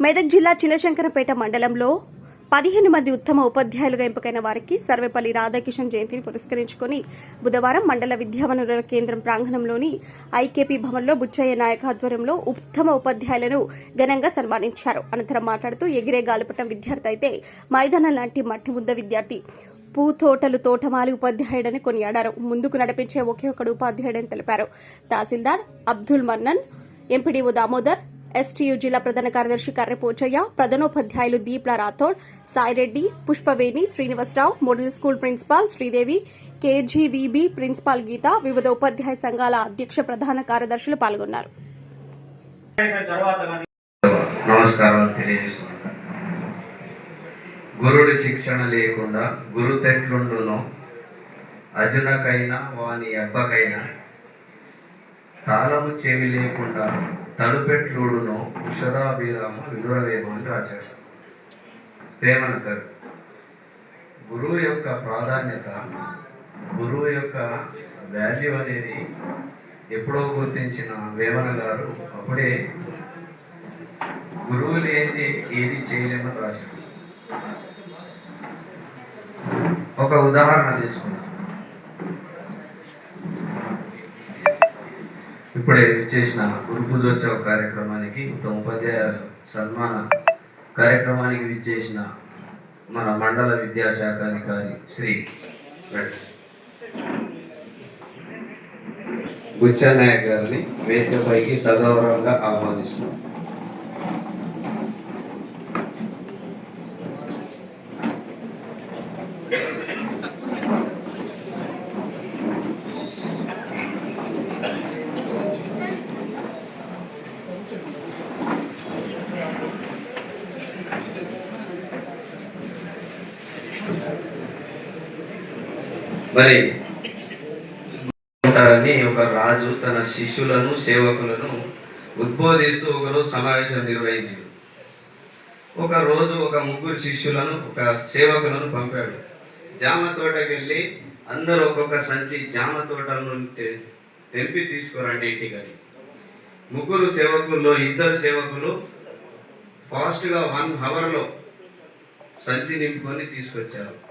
మెదక్ జిల్లా చిలశంకరపేట మండలంలో పదిహేను మంది ఉత్తమ ఉపాధ్యాయులుగా ఎంపికైన వారికి సర్వేపల్లి రాధాకిషన్ జయంతిని పురస్కరించుకొని బుధవారం మండల విద్యావనరుల కేంద్రం ప్రాంగణంలోని ఐకేపీ భవన్లో బుచ్చయ్య నాయక్ ఆధ్వర్యంలో ఉత్తమ ఉపాధ్యాయులను ఘనంగా సన్మానించారు. అనంతరం మాట్లాడుతూ ఎగిరే గాలిపటం విద్యార్థి అయితే మైదానం లాంటి మట్టి ముద్ద విద్యార్థి. పూతోటలు తోటమాలి ఉపాధ్యాయుడని కొనియాడారు. ముందుకు నడిపించే ఒకే ఒకడు ఉపాధ్యాయుడని తెలిపారు. తహసీల్దార్ అబ్దుల్ మన్నన్ ఎంపీడీఓ దామోదర్ ఎస్టీయు జిల్లా ప్రధాన కార్యదర్శి కర్రె పోచయ్య ప్రధానోపాధ్యాయులు Deepla Rathod Saireddy Pushpaveni Srinivasarao model school principal Sridevi KGBV principal Geetha వివిధ ఉపాధ్యాయ సంఘాల అధ్యక్ష ప్రధాన కార్యదర్శులు పాల్గొన్నారు. గురుడి శిక్షణ లేకుండా గురు తెట్లుండును. అజునకైనా వాని అబ్బకైనా తాళము చెవి లేకుండా తలుపెట్లుడును ఉషదాభిరామ వినురవేమ అని రాశాడు. ప్రేమనకర్ గురువు యొక్క ప్రాధాన్యత గురువు యొక్క వాల్యూ అనేది ఎప్పుడో గుర్తించిన వేమన గారు అప్పుడే గురువు లేని ఏది చేయలేమని రాశాడు. ఒక ఉదాహరణ తీసుకున్నాం ఇప్పుడే చేసిన గురు పూజోత్సవ కార్యక్రమానికి ఉత్తమ ఉపాధ్యాయుల సన్మాన కార్యక్రమానికి విచ్చేసిన మన మండల విద్యాశాఖ అధికారి శ్రీ గుచ్చానాయక్ గారిని వేదికపైకి సగౌరవంగా ఆహ్వానిస్తున్నాం. మరి ఉంటారని ఒక రాజు తన శిష్యులను సేవకులను ఉద్బోధిస్తూ ఒకరోజు సమావేశం నిర్వహించింది ఒక రోజు ఒక ముగ్గురు శిష్యులను ఒక సేవకులను పంపాడు. జామ తోటకి వెళ్ళి అందరూ ఒక్కొక్క సంచి జామ తోటలను తె- తెంపి తీసుకురండి ఇంటికి ముగ్గురు సేవకుల్లో ఇద్దరు సేవకులు ఫాస్ట్గా వన్ అవర్లో సంచి నింపుకొని తీసుకొచ్చారు.